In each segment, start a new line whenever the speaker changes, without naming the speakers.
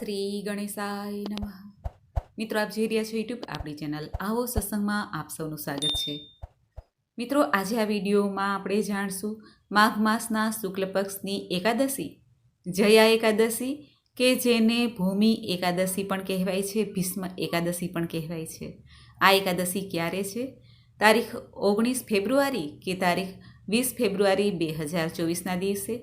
શ્રી ગણેશાય નમઃ. મિત્રો, આપ જોઈ રહ્યા છો યુટ્યુબ આપણી ચેનલ આવો સત્સંગમાં આપ સૌનું સ્વાગત છે. મિત્રો, આજે આ વિડીયોમાં આપણે જાણશું માઘ માસના શુક્લ પક્ષની એકાદશી. જયા એકાદશી કે જેને ભૂમિ એકાદશી પણ કહેવાય છે, ભીષ્મ એકાદશી પણ કહેવાય છે. આ એકાદશી ક્યારે છે? તારીખ ઓગણીસ ફેબ્રુઆરી કે તારીખ વીસ ફેબ્રુઆરી બે હજાર ચોવીસના દિવસે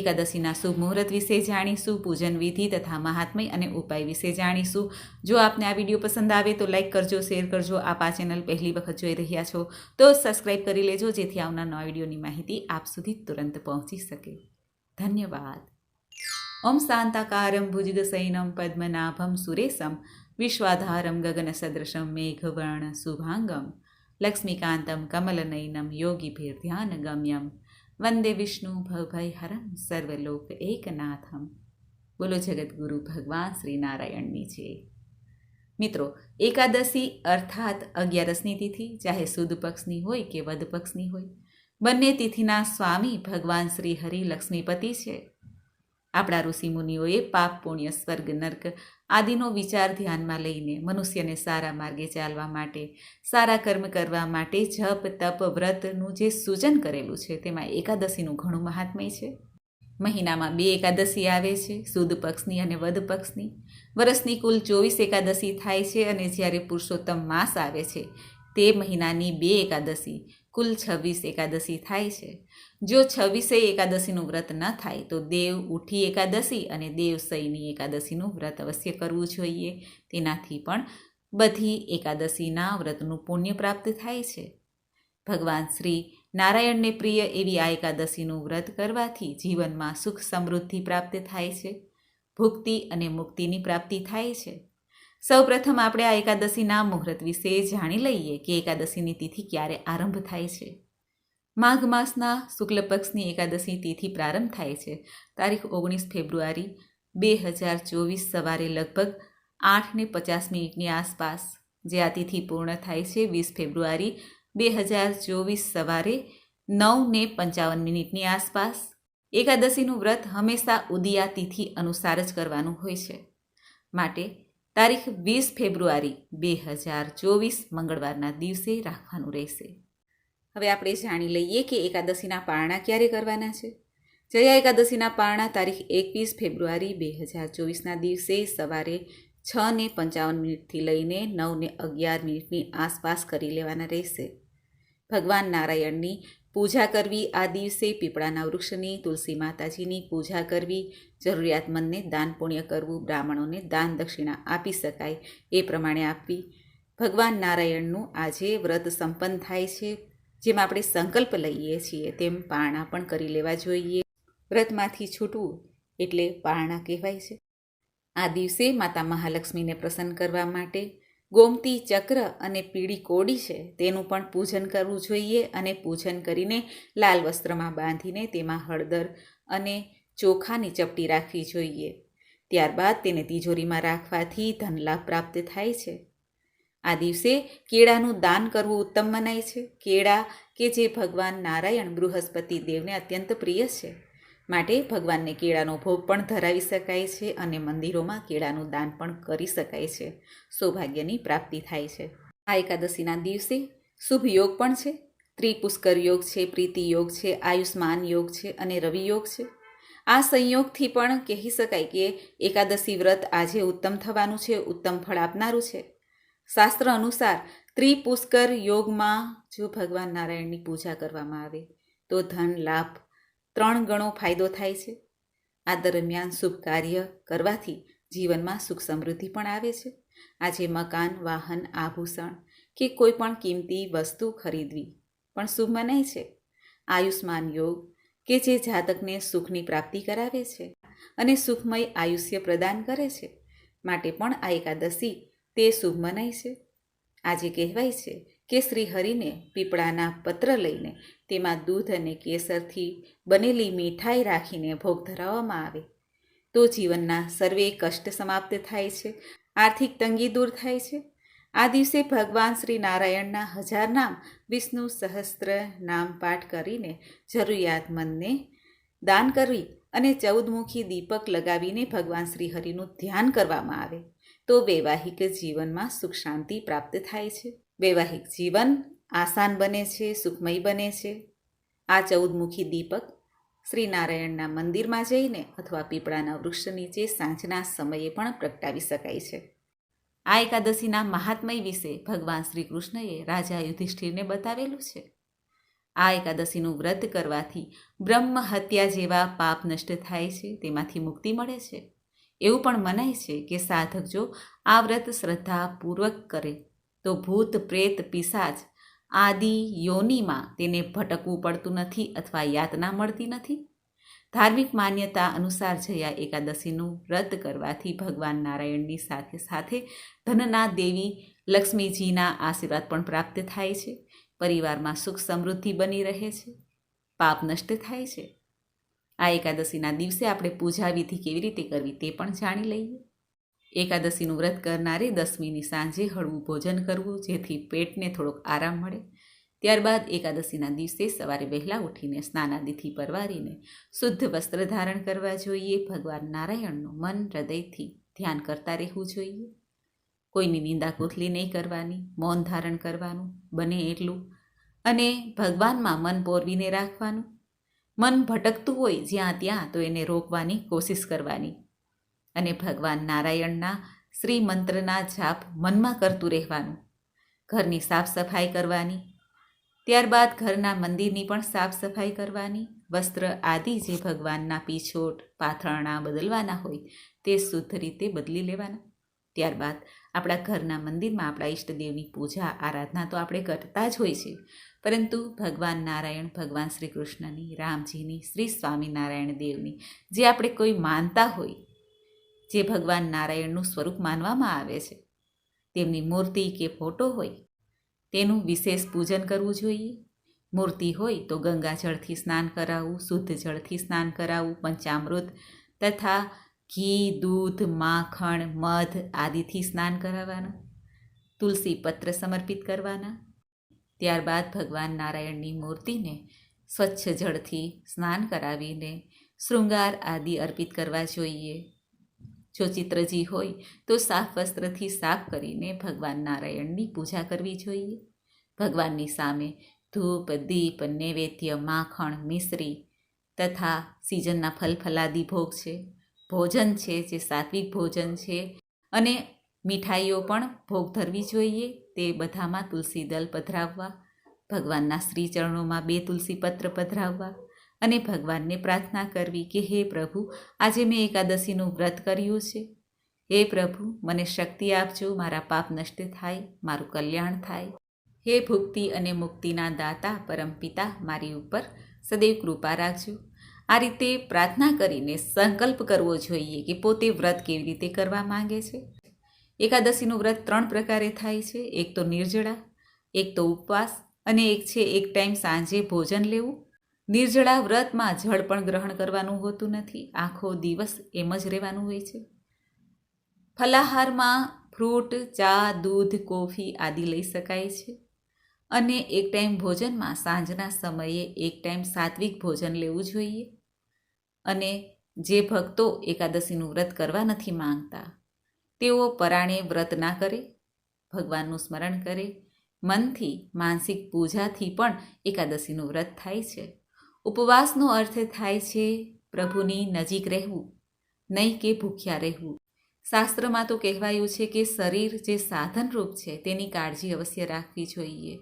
એકાદશીના શુભ મુહૂર્ત વિશે જાણીશું, પૂજન વિધિ તથા મહાત્મય અને ઉપાય વિશે જાણીશું. જો આપને આ વીડિયો પસંદ આવે તો લાઇક કરજો, શેર કરજો, આપ આ ચેનલ પહેલી વખત જોઈ રહ્યા છો તો સબસ્ક્રાઇબ કરી લેજો, જેથી આવનાર નવા વિડીયોની માહિતી આપ સુધી તુરંત પહોંચી શકે. ધન્યવાદ. ઓમ શાંતાકારમ ભુજગસૈનમ પદ્મનાભમ સુરેશમ વિશ્વાધારમ ગગન સદૃશમ મેઘવર્ણ શુભાંગમ લક્ષ્મીકાંતમ કમલનયનમ યોગીભીર્ધ્યાનગમ્યમ વંદે વિષ્ણુ ભવભયહરમ સર્વલોક એકનાથમ. બોલો જગદગુરુ ભગવાન શ્રી નારાયણની છે. મિત્રો, એકાદશી અર્થાત અગિયારસની તિથિ, ચાહે સુદ પક્ષની હોય કે વદ પક્ષની હોય, બંને તિથિના સ્વામી ભગવાન શ્રી હરિ લક્ષ્મીપતિ છે. આપણા ઋષિમુનિઓએ પાપ, પુણ્ય, સ્વર્ગ, નર્ક આદિનો વિચાર ધ્યાનમાં લઈને મનુષ્યને સારા માર્ગે ચાલવા માટે, સારા કર્મ કરવા માટે જપ, તપ, વ્રતનું જે સૂચન કરેલું છે તેમાં એકાદશીનું ઘણું મહાત્મય છે. મહિનામાં બે એકાદશી આવે છે, સુદ પક્ષની અને વદ પક્ષની. વર્ષની કુલ ચોવીસ એકાદશી થાય છે અને જ્યારે પુરુષોત્તમ માસ આવે છે, તે મહિનાની બે એકાદશી કુલ છવ્વીસ એકાદશી થાય છે. જો છવ્વીસે એકાદશીનું વ્રત ન થાય, તો દેવ ઉઠી એકાદશી અને દેવ સૈની એકાદશીનું વ્રત અવશ્ય કરવું જોઈએ. તેનાથી પણ બધી એકાદશીના વ્રતનું પુણ્ય પ્રાપ્ત થાય છે. ભગવાન શ્રી નારાયણને પ્રિય એવી આ એકાદશીનું વ્રત કરવાથી જીવનમાં સુખ સમૃદ્ધિ પ્રાપ્ત થાય છે. ભુક્તિ અને મુક્તિની પ્રાપ્તિ થાય છે. સૌપ્રથમ આપણે આ એકાદશીના મુહૂર્ત વિશે જાણી લઈએ કે એકાદશીની તિથિ ક્યારે આરંભ થાય છે. માઘ માસના શુક્લ પક્ષની એકાદશી તિથિ પ્રારંભ થાય છે. તારીખ ઓગણીસ ફેબ્રુઆરી, બે હજાર ચોવીસ સવારે લગભગ આઠ ને પચાસ મિનિટની આસપાસ, જે આ તિથિ પૂર્ણ થાય છે વીસ ફેબ્રુઆરી, બે હજાર ચોવીસ સવારે નવ ને પંચાવન મિનિટની આસપાસ. એકાદશીનું વ્રત હંમેશા ઉદિયા તિથિ અનુસાર જ કરવાનું હોય છે. માટે તારીખ વીસ ફેબ્રુઆરી, બે હજાર ચોવીસ મંગળવારના દિવસે રાખવાનું રહેશે. હવે આપણે જાણી લઈએ કે એકાદશીના પારણા ક્યારે કરવાના છે. જયા એકાદશીના પારણા, તારીખ એકવીસ ફેબ્રુઆરી, બે હજાર ચોવીસના દિવસે સવારે છ ને પંચાવન મિનિટથી લઈને નવ ને અગિયાર મિનિટની આસપાસ કરી લેવાના રહેશે. ભગવાન નારાયણની પૂજા કરવી આ દિવસે પીપળાના વૃક્ષની, તુલસી માતાજીની પૂજા કરવી, જરૂરિયાતમંદને દાન પુણ્ય કરવું, બ્રાહ્મણોને દાન દક્ષિણા આપી શકાય એ પ્રમાણે આપવી. ભગવાન નારાયણનું આજે વ્રત સંપન્ન થાય છે, જેમ આપણે સંકલ્પ લઈએ છીએ તેમ પારણા પણ કરી લેવા જોઈએ. વ્રતમાંથી છૂટવું એટલે પારણા કહેવાય છે. આ દિવસે માતા મહાલક્ષ્મીને પ્રસન્ન કરવા માટે ગોમતી ચક્ર અને પીળી કોડી છે, તેનું પણ પૂજન કરવું જોઈએ અને પૂજન કરીને લાલ વસ્ત્રમાં બાંધીને તેમાં હળદર અને ચોખાની ચપટી રાખવી જોઈએ. ત્યારબાદ તેને તિજોરીમાં રાખવાથી ધનલાભ પ્રાપ્ત થાય છે. આ દિવસે કેળાનું દાન કરવું ઉત્તમ મનાય છે. કેળા કે જે ભગવાન નારાયણ બૃહસ્પતિ દેવને અત્યંત પ્રિય છે. માટે ભગવાનને કેળાનો ભોગ પણ ધરાવી શકાય છે અને મંદિરોમાં કેળાનું દાન પણ કરી શકાય છે. સૌભાગ્યની પ્રાપ્તિ થાય છે. આ એકાદશીના દિવસે શુભ યોગ પણ છે. ત્રિપુષ્કર યોગ છે, પ્રીતિ યોગ છે, આયુષ્માન યોગ છે અને રવિ યોગ છે. આ સંયોગથી પણ કહી શકાય કે એકાદશી વ્રત આજે ઉત્તમ થવાનું છે, ઉત્તમ ફળ આપનારું છે. શાસ્ત્ર અનુસાર ત્રિપુષ્કર યોગમાં જો ભગવાન નારાયણની પૂજા કરવામાં આવે, તો ધન, લાભ ત્રણ ગણો ફાયદો થાય છે. આ દરમિયાન શુભ કાર્ય કરવાથી જીવનમાં સુખ સમૃદ્ધિ પણ આવે છે. આજે મકાન, વાહન, આભૂષણ કે કોઈ પણ કિંમતી વસ્તુ ખરીદવી પણ શુભ મનાય છે. આયુષ્માન યોગ કે જે જાતકને સુખની પ્રાપ્તિ કરાવે છે અને સુખમય આયુષ્ય પ્રદાન કરે છે, માટે પણ આ એકાદશી તે શુભ મનાય છે. આજે કહેવાય છે કે શ્રી હરિને પીપળાના પત્ર લઈને તેમાં દૂધ અને કેસરથી બનેલી મીઠાઈ રાખીને ભોગ ધરાવવામાં આવે. તો જીવનના સર્વે કષ્ટ સમાપ્ત થાય છે, આર્થિક તંગી દૂર થાય છે. આ દિવસે ભગવાન શ્રી નારાયણના હજાર નામ વિષ્ણુ સહસ્ત્ર નામ પાઠ કરીને જરૂરિયાતમંદને દાન કરવી અને ચૌદમુખી દીપક લગાવીને ભગવાન શ્રી હરિનું ધ્યાન કરવામાં આવે. તો વૈવાહિક જીવનમાં સુખ શાંતિ પ્રાપ્ત થાય છે. વૈવાહિક જીવન આસાન બને છે, સુખમય બને છે. આ ચૌદમુખી દીપક શ્રી નારાયણના મંદિરમાં જઈને અથવા પીપળાના વૃક્ષ નીચે સાંજના સમયે પણ પ્રગટાવી શકાય છે. આ એકાદશીના મહાત્મય વિશે ભગવાન શ્રી કૃષ્ણએ રાજા યુધિષ્ઠિરને બતાવેલું છે. આ એકાદશીનું વ્રત કરવાથી બ્રહ્મ હત્યા જેવા પાપ નષ્ટ થાય છે, તેમાંથી મુક્તિ મળે છે. એવું પણ મનાય છે કે સાધક જો આ વ્રત શ્રદ્ધાપૂર્વક કરે તો ભૂત, પ્રેત પિશાચ આદિ, યોનિમાં તેને ભટકવું પડતું નથી અથવા યાતના મળતી નથી? ધાર્મિક માન્યતા અનુસાર જયા એકાદશીનું વ્રત કરવાથી ભગવાન નારાયણની સાથે સાથે ધનના દેવી લક્ષ્મીજીના આશીર્વાદ પણ પ્રાપ્ત થાય છે. પરિવારમાં સુખ સમૃદ્ધિ બની રહે છે. પાપ નષ્ટ થાય છે. આ એકાદશીના દિવસે આપણે પૂજા વિધિ કેવી રીતે કરવી તે પણ જાણી લઈએ. એકાદશીનું વ્રત કરનારે દસમીની સાંજે હળવું ભોજન કરવું, જેથી પેટને થોડોક આરામ મળે. ત્યારબાદ એકાદશીના દિવસે સવારે વહેલા ઉઠીને સ્નાનાદિથી પરવારીને શુદ્ધ વસ્ત્ર ધારણ કરવા જોઈએ. ભગવાન નારાયણનું મન હૃદયથી ધ્યાન કરતા રહેવું જોઈએ. કોઈની નિંદા કોથલી નહીં કરવાની, મૌન ધારણ કરવાનું, બને એટલું. અને ભગવાનમાં મન પોરવીને રાખવાનું. મન ભટકતું હોય જ્યાં ત્યાં તો એને રોકવાની કોશિશ કરવાની. અને ભગવાન નારાયણના શ્રી મંત્રના જાપ મનમાં કરતું રહેવાનું. ઘરની સાફ સફાઈ કરવાની. ત્યારબાદ ઘરના મંદિરની પણ સાફ સફાઈ કરવાની. વસ્ત્ર આદિ જે ભગવાનના પીછોટ, પાથરણા બદલવાના હોય તે શુદ્ધ રીતે બદલી લેવાના. ત્યારબાદ આપણા ઘરના મંદિરમાં આપણા ઈષ્ટદેવની પૂજા, આરાધના તો આપણે કરતા જ હોય છે. પરંતુ ભગવાન નારાયણ, ભગવાન શ્રી કૃષ્ણની, રામજીની, શ્રી સ્વામિનારાયણ દેવની જે આપણે કોઈ માનતા હોય જે ભગવાન નારાયણનું સ્વરૂપ માનવામાં આવે છે. તેમની મૂર્તિ કે ફોટો હોય, તેનું વિશેષ પૂજન કરવું જોઈએ. મૂર્તિ હોય તો ગંગાજળથી સ્નાન કરાવવું, શુદ્ધ જળથી સ્નાન કરાવવું, પંચામૃત તથા ઘી, દૂધ, માખણ, મધ આદિથી સ્નાન કરાવવાના. તુલસી પત્ર સમર્પિત કરવાના. ત્યારબાદ ભગવાન નારાયણની મૂર્તિને સ્વચ્છ જળથી સ્નાન કરાવીને શૃંગાર આદિ અર્પિત કરવા જોઈએ. જો ચિત્રજી હોય, તો સાફ વસ્ત્રથી સાફ કરીને ભગવાન નારાયણની પૂજા કરવી જોઈએ. ભગવાનની સામે ધૂપ, દીપ, નૈવેદ્ય, માખણ, મિશ્રી તથા સિઝનના ફલ ફલાદી ભોગ છે. ભોજન છે જે સાત્વિક ભોજન છે અને મીઠાઈઓ પણ ભોગ ધરવી જોઈએ તે બધામાં તુલસી દલ પધરાવવા, ભગવાનના શ્રીચરણોમાં બે તુલસી પત્ર પધરાવવા અને ભગવાનને પ્રાર્થના કરવી કે, હે પ્રભુ, આજે મેં એકાદશીનું વ્રત કર્યું છે. હે પ્રભુ, મને શક્તિ આપજો, મારા પાપ નષ્ટ થાય, મારું કલ્યાણ થાય. હે ભુક્તિ અને મુક્તિના દાતા પરમપિતા મારી ઉપર સદૈવ કૃપા રાખજો. આ રીતે પ્રાર્થના કરીને સંકલ્પ કરવો જોઈએ કે પોતે વ્રત કેવી રીતે કરવા માંગે છે. એકાદશીનું વ્રત ત્રણ પ્રકારે થાય છે. એક તો નિર્જળા, એક તો ઉપવાસ અને એક છે, એક ટાઈમ સાંજે ભોજન લેવું. નિર્જળા વ્રતમાં જળ પણ ગ્રહણ કરવાનું હોતું નથી. આખો દિવસ એમ જ રહેવાનું હોય છે. ફલાહારમાં ફ્રૂટ, ચા, દૂધ, કોફી આદિ લઈ શકાય છે. અને એક ટાઈમ ભોજનમાં સાંજના સમયે એક ટાઈમ સાત્વિક ભોજન લેવું જોઈએ. અને જે ભક્તો એકાદશીનું વ્રત કરવા નથી માંગતા, તેઓ પરાણે વ્રત ના કરે, ભગવાનનું સ્મરણ કરે, મનથી, માનસિક પૂજાથી પણ એકાદશીનું વ્રત થાય છે. ઉપવાસનો અર્થ થાય છે પ્રભુની નજીક રહેવું, નહીં કે ભૂખ્યા રહેવું. શાસ્ત્રમાં તો કહેવાયું છે કે શરીર જે સાધનરૂપ છે તેની કાળજી અવશ્ય રાખવી જોઈએ.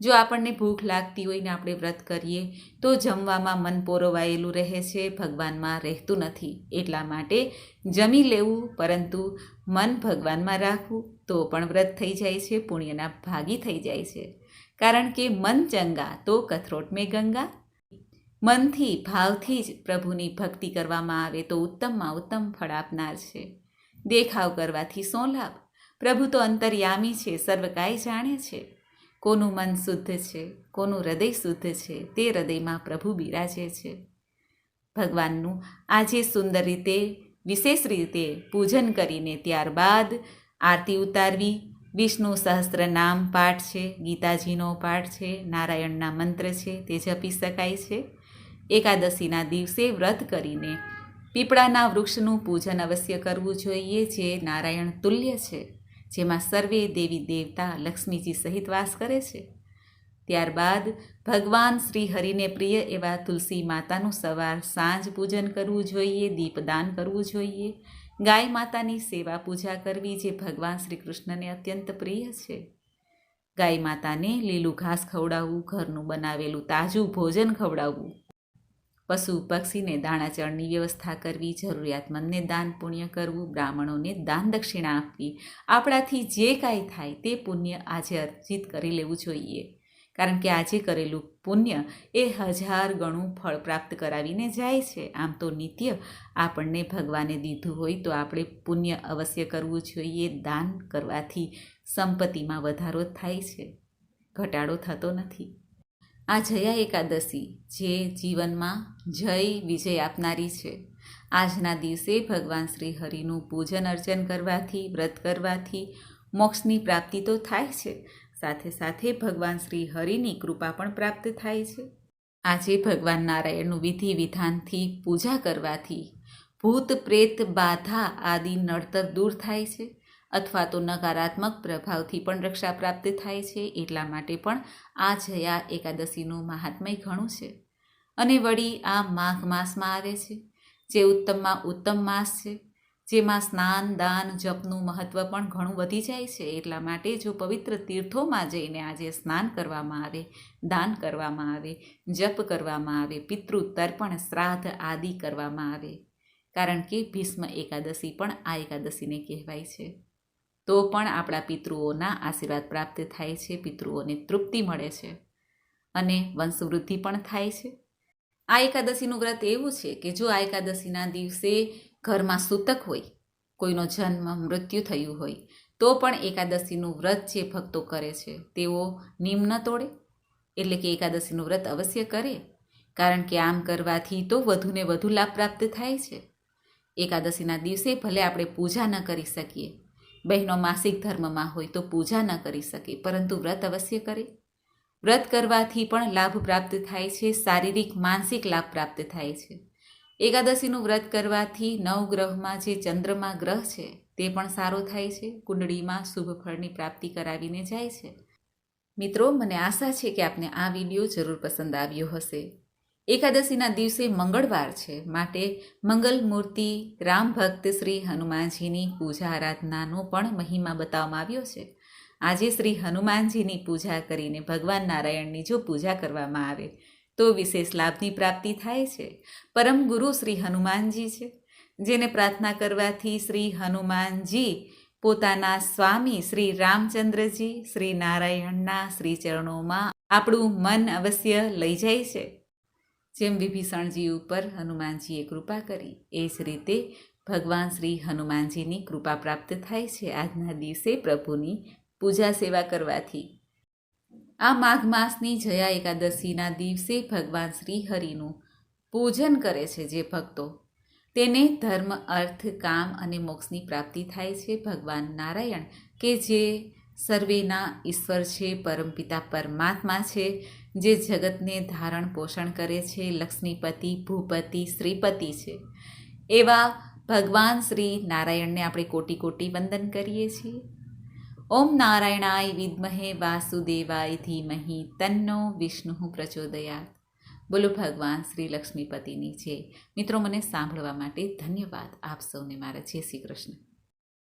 જો આપણને ભૂખ લાગતી હોય ને આપણે વ્રત કરીએ, તો જમવામાં મન પોરોવાયેલું રહે છે, ભગવાનમાં રહેતું નથી. એટલા માટે જમી લેવું, પરંતુ મન ભગવાનમાં રાખવું, તો પણ વ્રત થઈ જાય છે, પુણ્યના ભાગી થઈ જાય છે. કારણ કે મન ચંગા, તો કથરોટ મેં ગંગા મનથી, ભાવથી જ પ્રભુની ભક્તિ કરવામાં આવે તો ઉત્તમમાં ઉત્તમ ફળ આપનાર છે. દેખાવ કરવાથી શું લાભ? પ્રભુ તો અંતર્યામી છે સર્વકાય જાણે છે. કોનું મન શુદ્ધ છે, કોનું હૃદય શુદ્ધ છે, તે હૃદયમાં પ્રભુ બિરાજે છે. ભગવાનનું આજે સુંદર રીતે, વિશેષ રીતે પૂજન કરીને ત્યારબાદ આરતી ઉતારવી, વિષ્ણુ સહસ્ત્ર નામ પાઠ છે, ગીતાજીનો પાઠ છે, નારાયણના મંત્ર છે, તે જપી શકાય છે. એકાદશીના દિવસે વ્રત કરીને પીપળાના વૃક્ષનું પૂજન અવશ્ય કરવું જોઈએ જે નારાયણ તુલ્ય છે, જેમાં સર્વે દેવી દેવતા લક્ષ્મીજી સહિત વાસ કરે છે. ત્યારબાદ ભગવાન શ્રી હરિને પ્રિય એવા તુલસી માતાનું સવાર સાંજ પૂજન કરવું જોઈએ, દીપદાન કરવું જોઈએ. ગાય માતાની સેવા પૂજા કરવી જે ભગવાન શ્રી કૃષ્ણને અત્યંત પ્રિય છે. ગાય માતાને લીલું ઘાસ ખવડાવવું, ઘરનું બનાવેલું તાજું ભોજન ખવડાવવું પશુ પક્ષીને દાણાચળની વ્યવસ્થા કરવી, જરૂરિયાતમંદને દાન પુણ્ય કરવું, બ્રાહ્મણોને દાન દક્ષિણા આપવી, આપણાથી જે કાંઈ થાય તે પુણ્ય આજે અર્જિત કરી લેવું જોઈએ. કારણ કે આજે કરેલું પુણ્ય એ હજાર ગણું ફળ પ્રાપ્ત કરાવીને જાય છે. આમ તો નિત્ય આપણને ભગવાને દીધું હોય તો આપણે પુણ્ય અવશ્ય કરવું જોઈએ. દાન કરવાથી સંપત્તિમાં વધારો થાય છે. ઘટાડો થતો નથી. આ જયા એકાદશી, જે જીવનમાં જય વિજય આપનારી છે. આજના દિવસે ભગવાન શ્રી હરિનું પૂજન અર્ચન કરવાથી, વ્રત કરવાથી મોક્ષની પ્રાપ્તિ તો થાય છે. સાથે સાથે ભગવાન શ્રી હરિની કૃપા પણ પ્રાપ્ત થાય છે. આજે ભગવાન નારાયણનું વિધિ વિધાનથી પૂજા કરવાથી ભૂત પ્રેત બાધા આદિ નડતર દૂર થાય છે. અથવા તો નકારાત્મક પ્રભાવથી પણ રક્ષા પ્રાપ્ત થાય છે, એટલા માટે પણ આ જયા એકાદશીનું મહાત્મય ઘણું છે. અને વળી આ માઘ માસમાં આવે છે, જે ઉત્તમમાં ઉત્તમ માસ છે, જેમાં સ્નાન, દાન, જપનું મહત્ત્વ પણ ઘણું વધી જાય છે, એટલા માટે જો પવિત્ર તીર્થોમાં જઈને આજે સ્નાન કરવામાં આવે, દાન કરવામાં આવે, જપ કરવામાં આવે પિતૃ તર્પણ શ્રાદ્ધ આદિ કરવામાં આવે. કારણ કે ભીષ્મ એકાદશી પણ આ એકાદશીને કહેવાય છે. તો પણ આપણા પિતૃઓના આશીર્વાદ પ્રાપ્ત થાય છે, પિતૃઓને તૃપ્તિ મળે છે અને વંશવૃદ્ધિ પણ થાય છે. આ એકાદશીનું વ્રત એવું છે કે જો આ એકાદશીના દિવસે ઘરમાં સૂતક હોય, કોઈનો જન્મ મૃત્યુ થયું હોય, તો પણ એકાદશીનું વ્રત જે ભક્તો કરે છે તેઓ નિમ્ન તોડે. એટલે કે એકાદશીનું વ્રત અવશ્ય કરે, કારણ કે આમ કરવાથી તો વધુને વધુ લાભ પ્રાપ્ત થાય છે. એકાદશીના દિવસે ભલે આપણે પૂજા ન કરી શકીએ બહેનો માસિક ધર્મમાં હોય તો પૂજા ન કરી શકે, પરંતુ વ્રત અવશ્ય કરે. વ્રત કરવાથી પણ લાભ પ્રાપ્ત થાય છે, શારીરિક, માનસિક લાભ પ્રાપ્ત થાય છે. એકાદશીનું વ્રત કરવાથી નવ ગ્રહમાં જે ચંદ્રમાં ગ્રહ છે, તે પણ સારો થાય છે, કુંડળીમાં શુભ ફળની પ્રાપ્તિ કરાવીને જાય છે. મિત્રો, મને આશા છે કે આપને આ વીડિયો જરૂર પસંદ આવ્યો હશે. એકાદશીના દિવસે મંગળવાર છે. માટે મંગલ મૂર્તિ, રામ ભક્ત શ્રી હનુમાનજીની પૂજા આરાધનાનો પણ મહિમા બતાવવામાં આવ્યો છે. આજે શ્રી હનુમાનજીની પૂજા કરીને ભગવાન નારાયણની જો પૂજા કરવામાં આવે, તો વિશેષ લાભની પ્રાપ્તિ થાય છે. પરમ ગુરુ શ્રી હનુમાનજી છે. જેને પ્રાર્થના કરવાથી શ્રી હનુમાનજી પોતાના સ્વામી શ્રી રામચંદ્રજી, શ્રી નારાયણના શ્રી ચરણોમાં આપણું મન અવશ્ય લઈ જાય છે. જેમ વિભીષણજી ઉપર હનુમાનજીએ કૃપા કરી, એ જ રીતે ભગવાન શ્રી હનુમાનજીની કૃપા પ્રાપ્ત થાય છે આજના દિવસે પ્રભુની પૂજા સેવા કરવાથી. આ માઘ માસની જયા એકાદશીના દિવસે ભગવાન શ્રી હરિનું પૂજન કરે છે જે ભક્તો. તેને ધર્મ, અર્થ, કામ અને મોક્ષની પ્રાપ્તિ થાય છે. ભગવાન નારાયણ કે જે સર્વેના ઈશ્વર છે પરમપિતા પરમાત્મા છે, જે જગતને ધારણ પોષણ કરે છે, લક્ષ્મીપતિ, ભૂપતિ, શ્રીપતિ છે. એવા ભગવાન શ્રી નારાયણને આપણે કોટી કોટી વંદન કરીએ છીએ. ઓમ નારાયણાય વિદ્મહે વાસુદેવાય ધીમહી તન્નો વિષ્ણુ પ્રચોદયાત. બોલો ભગવાન શ્રી લક્ષ્મીપતિની છે મિત્રો, મને સાંભળવા માટે ધન્યવાદ. આપ સૌને મારા જય શ્રી કૃષ્ણ.